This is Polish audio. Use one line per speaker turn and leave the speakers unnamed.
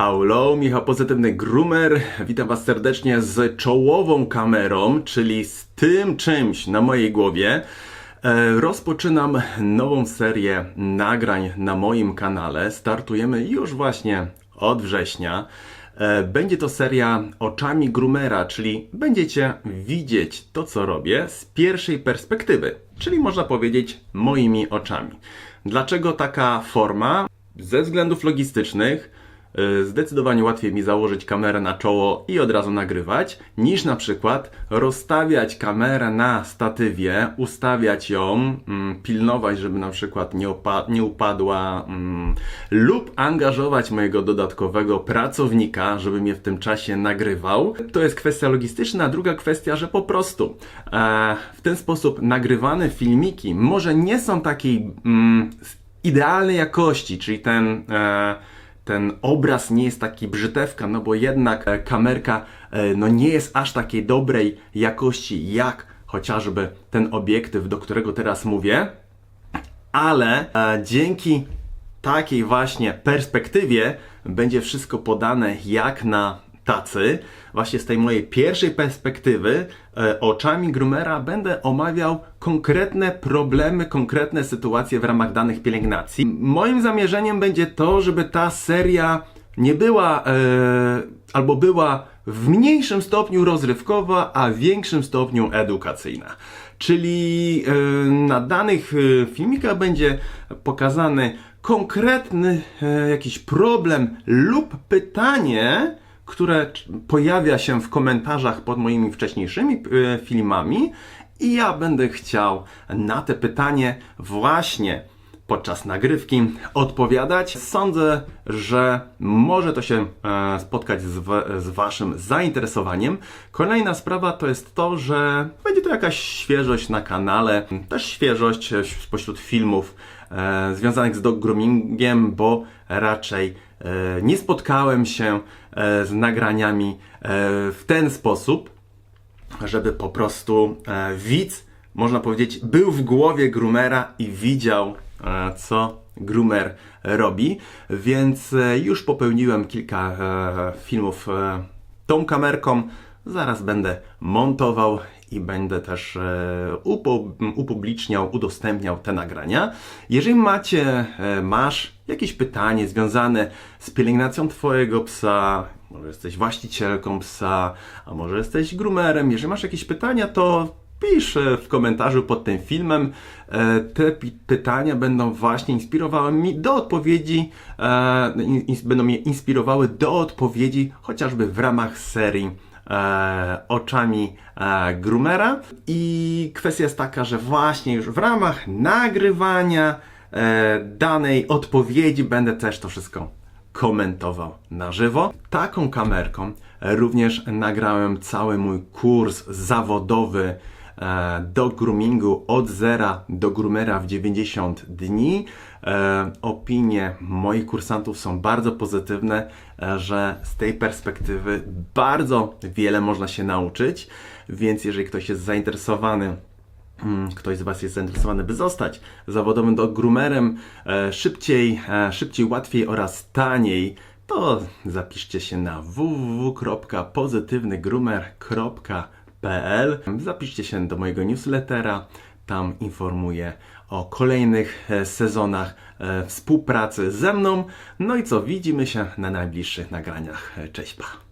Hello, Michał Pozytywny Groomer. Witam Was serdecznie z czołową kamerą, czyli z tym czymś na mojej głowie. E, Rozpoczynam nową serię nagrań na moim kanale. Startujemy już właśnie od września. E, Będzie to seria oczami groomera, czyli będziecie widzieć to, co robię z pierwszej perspektywy, czyli można powiedzieć moimi oczami. Dlaczego taka forma? Ze względów logistycznych zdecydowanie łatwiej mi założyć kamerę na czoło i od razu nagrywać, niż na przykład rozstawiać kamerę na statywie, ustawiać ją, mm, pilnować, żeby na przykład nie, nie upadła, mm, lub angażować mojego dodatkowego pracownika, żeby mnie w tym czasie nagrywał. To jest kwestia logistyczna. Druga kwestia, że po prostu e, w ten sposób nagrywane filmiki może nie są takiej mm, idealnej jakości, czyli ten, e, ten obraz nie jest taki brzytewka, no bo jednak e, kamerka e, no nie jest aż takiej dobrej jakości jak chociażby ten obiektyw, do którego teraz mówię, ale e, dzięki takiej właśnie perspektywie będzie wszystko podane jak na tacy. Właśnie z tej mojej pierwszej perspektywy, e, oczami groomera, będę omawiał konkretne problemy, konkretne sytuacje w ramach danych pielęgnacji. Moim zamierzeniem będzie to, żeby ta seria nie była e, albo była w mniejszym stopniu rozrywkowa, a w większym stopniu edukacyjna. Czyli e, na danych filmikach będzie pokazany konkretny jakiś problem lub pytanie, które pojawia się w komentarzach pod moimi wcześniejszymi e, filmami i ja będę chciał na te pytanie właśnie podczas nagrywki odpowiadać. Sądzę, że może to się e, spotkać z, z Waszym zainteresowaniem. Kolejna sprawa to jest to, że będzie to jakaś świeżość na kanale, też świeżość e, spośród filmów związanych z dog groomingiem, bo raczej nie spotkałem się e, z nagraniami e, w ten sposób żeby po prostu e, widz, można powiedzieć, był w głowie groomera i widział, e, co groomer robi. Więc e, już popełniłem kilka e, filmów e, tą kamerką. Zaraz będę montował i będę też e, upubliczniał, udostępniał te nagrania. Jeżeli macie, e, masz jakieś pytanie związane z pielęgnacją Twojego psa, może jesteś właścicielką psa, a może jesteś groomerem. Jeżeli masz jakieś pytania, to pisz w komentarzu pod tym filmem. E, Te pytania będą właśnie inspirowały mi do odpowiedzi, e, będą mnie inspirowały do odpowiedzi chociażby w ramach serii e, oczami groomera. I kwestia jest taka, że właśnie już w ramach nagrywania danej odpowiedzi będę też to wszystko komentował na żywo. Taką kamerką e, również nagrałem cały mój kurs zawodowy e, do groomingu od zera do groomera w 90 dni. E, Opinie moich kursantów są bardzo pozytywne, e, że z tej perspektywy bardzo wiele można się nauczyć, więc jeżeli ktoś jest zainteresowany ktoś z Was jest zainteresowany, by zostać zawodowym do groomerem e, szybciej, e, szybciej, łatwiej oraz taniej, to zapiszcie się na www.pozytywnygroomer.pl Zapiszcie się do mojego newslettera, tam informuję o kolejnych e, sezonach współpracy ze mną. No i co, widzimy się na najbliższych nagraniach. Cześć, pa!